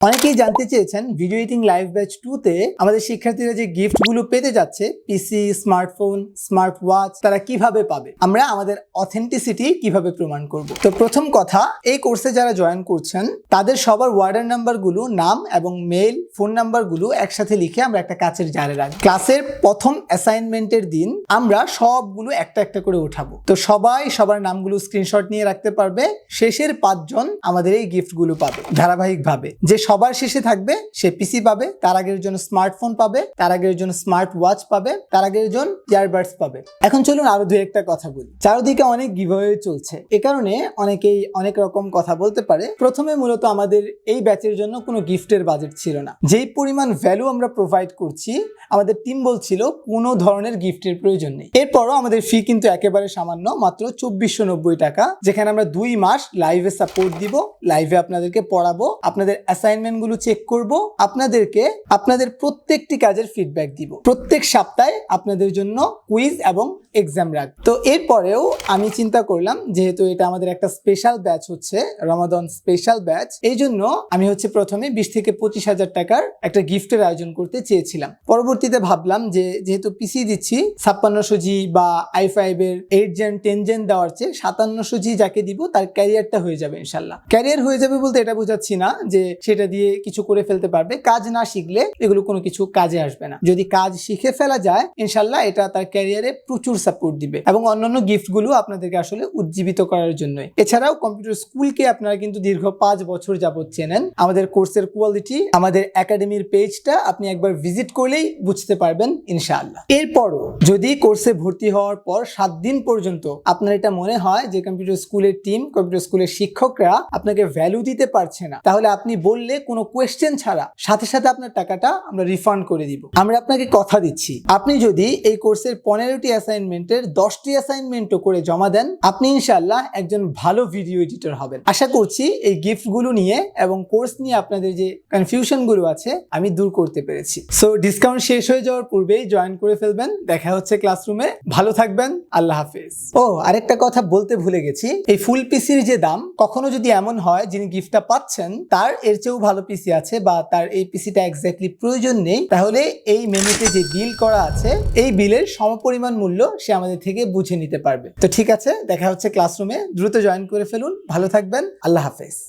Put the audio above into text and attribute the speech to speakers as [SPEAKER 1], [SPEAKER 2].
[SPEAKER 1] অনেকেই জানতে চেয়েছেন ভিডিও এডিটিং লাইভ ব্যাচ টুতে আমাদের শিক্ষার্থীরা যে গিফটগুলো পেতে যাচ্ছে পিসি স্মার্টফোন স্মার্ট ওয়াচ তারা কীভাবে পাবে? আমরা আমাদের অথেন্টিসিটি কীভাবে প্রমাণ করব? তো প্রথম কথা, এই কোর্সে যারা জয়েন করছেন, তাদের সবার ওয়ার্ডার নাম্বারগুলো, নাম এবং মেল ফোন নাম্বারগুলো একসাথে লিখে আমরা একটা কাচের জারে রাখব। ক্লাসের প্রথম অ্যাসাইনমেন্টের দিন আমরা সবগুলো একটা একটা করে উঠাবো। তো সবাই সবার নামগুলো স্ক্রিনশট নিয়ে রাখতে পারবে। শেষের পাঁচজন আমাদের এই গিফটগুলো পাবে, ধারাবাহিকভাবে। যে সবার শেষে থাকবে, সে পিসি পাবে, তার আগের জন্য স্মার্টফোন পাবে, তার আগের জন্য স্মার্ট ওয়াচ পাবে, তার আগের জন ইয়ারবাডস পাবে। এখন চলুন আরও দু একটা কথা বলি। চারদিকে অনেক গিভওয়ে চলছে। এ কারণে অনেকেই অনেক রকম কথা বলতে পারে। প্রথমে মূলত আমাদের এই ব্যাচের জন্য কোনো গিফটের বাজেট ছিল না। যেই পরিমাণ ভ্যালু আমরা প্রোভাইড করছি, আমাদের টিম বলছিল কোনো ধরনের গিফটের প্রয়োজন নেই। এরপরও আমাদের ফি কিন্তু একেবারে সামান্য, মাত্র চব্বিশশো নব্বই টাকা, যেখানে আমরা দুই মাস লাইভে সাপোর্ট দিব লাইভে আপনাদেরকে পড়াবো, আপনাদের অ্যাসাইনমেন্ট গুলো চেক করব, আপনাদেরকে আপনাদের প্রত্যেকটি কাজের ফিডব্যাক দিব। প্রত্যেক সপ্তাহে আপনাদের জন্য কুইজ এবং এক্সাম রাখ তো এরপরেও আমি চিন্তা করলাম, যেহেতু এটা আমাদের একটা স্পেশাল ব্যাচ হচ্ছে রমাদন স্পেশাল ব্যাচ এই জন্য আমি হচ্ছে প্রথমে বিশ থেকে পঁচিশ হাজার টাকার একটা গিফটের আয়োজন করতে চেয়েছিলাম। পরবর্তীতে ভাবলাম যে, যেহেতু পিসি দিচ্ছি, ছাপ্পান্নশো জি বা আই ফাইভ এর এইট জেন টেন জেন দেওয়ার চেয়ে সাতান্নশো জি যাকে দিব, তার ক্যারিয়ারটা হয়ে যাবে ইনশাল্লাহ। ক্যারিয়ার হয়ে যাবে বলতে এটা বোঝাচ্ছি না যে সেটা দিয়ে কিছু করে ফেলতে পারবে। কাজ না শিখলে এগুলো কোনো কিছু কাজে আসবে না। যদি কাজ শিখে ফেলা যায় ইনশাল্লাহ এটা তার ক্যারিয়ারে প্রচুর সাপোর্ট দিবে এবং অন্যান্য গিফটগুলো আপনাদেরকে আসলে উজ্জীবিত করার জন্যই। এছাড়াও কম্পিউটার স্কুলকে আপনারা কিন্তু দীর্ঘ পাঁচ বছর যাবত চেনেন। আমাদের কোর্সের কোয়ালিটি আমাদের একাডেমির পেজটা আপনি একবার ভিজিট করলেই বুঝতে পারবেন, ইনশাআল্লাহ। এরপরও যদি কোর্সে ভর্তি হওয়ার পর সাত দিন পর্যন্ত আপনার এটা মনে হয় যে কম্পিউটার স্কুলের টিম কম্পিউটার স্কুলের শিক্ষকরা আপনাকে ভ্যালু দিতে পারছে না, তাহলে আপনি বললে কোনো কোয়েশ্চেন ছাড়া, সাথে সাথে আপনার টাকাটা আমরা রিফান্ড করে দিব। আমরা আপনাকে কথা দিচ্ছি, আপনি যদি এই কোর্সের পনেরোটি অ্যাসাইনমেন্টের দশটি অ্যাসাইনমেন্টও করে জমা দেন, আপনি ইনশাআল্লাহ একজন ভালো ভিডিও এডিটর হবেন। আশা করছি এই গিফটগুলো নিয়ে এবং কোর্স নিয়ে আপনাদের যে কনফিউশনগুলো আছে, আমি দূর করতে পেরেছি। সো ডিসকাউন্ট শেষ হয়ে যাওয়ার পূর্বেই জয়েন করে ফেলবেন। দেখা হচ্ছে ক্লাসরুমে ভালো থাকবেন। আল্লাহ হাফেজ। ও, আরেকটা কথা বলতে ভুলে গেছি। এই ফুল পিসির যে দাম, কখনো যদি এমন হয় যিনি গিফটটা পাচ্ছেন, তার এর চেয়েও ভালো পিসি আছে বা তার এই পিসিটা এক্স্যাক্টলি প্রয়োজন নেই, তাহলে এই মেনুতে যে বিল করা আছে, এই বিলের সমপরিমাণ মূল্য সে আমাদের থেকে বুঝে নিতে পারবে। তো ঠিক আছে, দেখা হচ্ছে ক্লাসরুমে দ্রুত জয়েন করে ফেলুন। ভালো থাকবেন। আল্লাহ হাফেজ।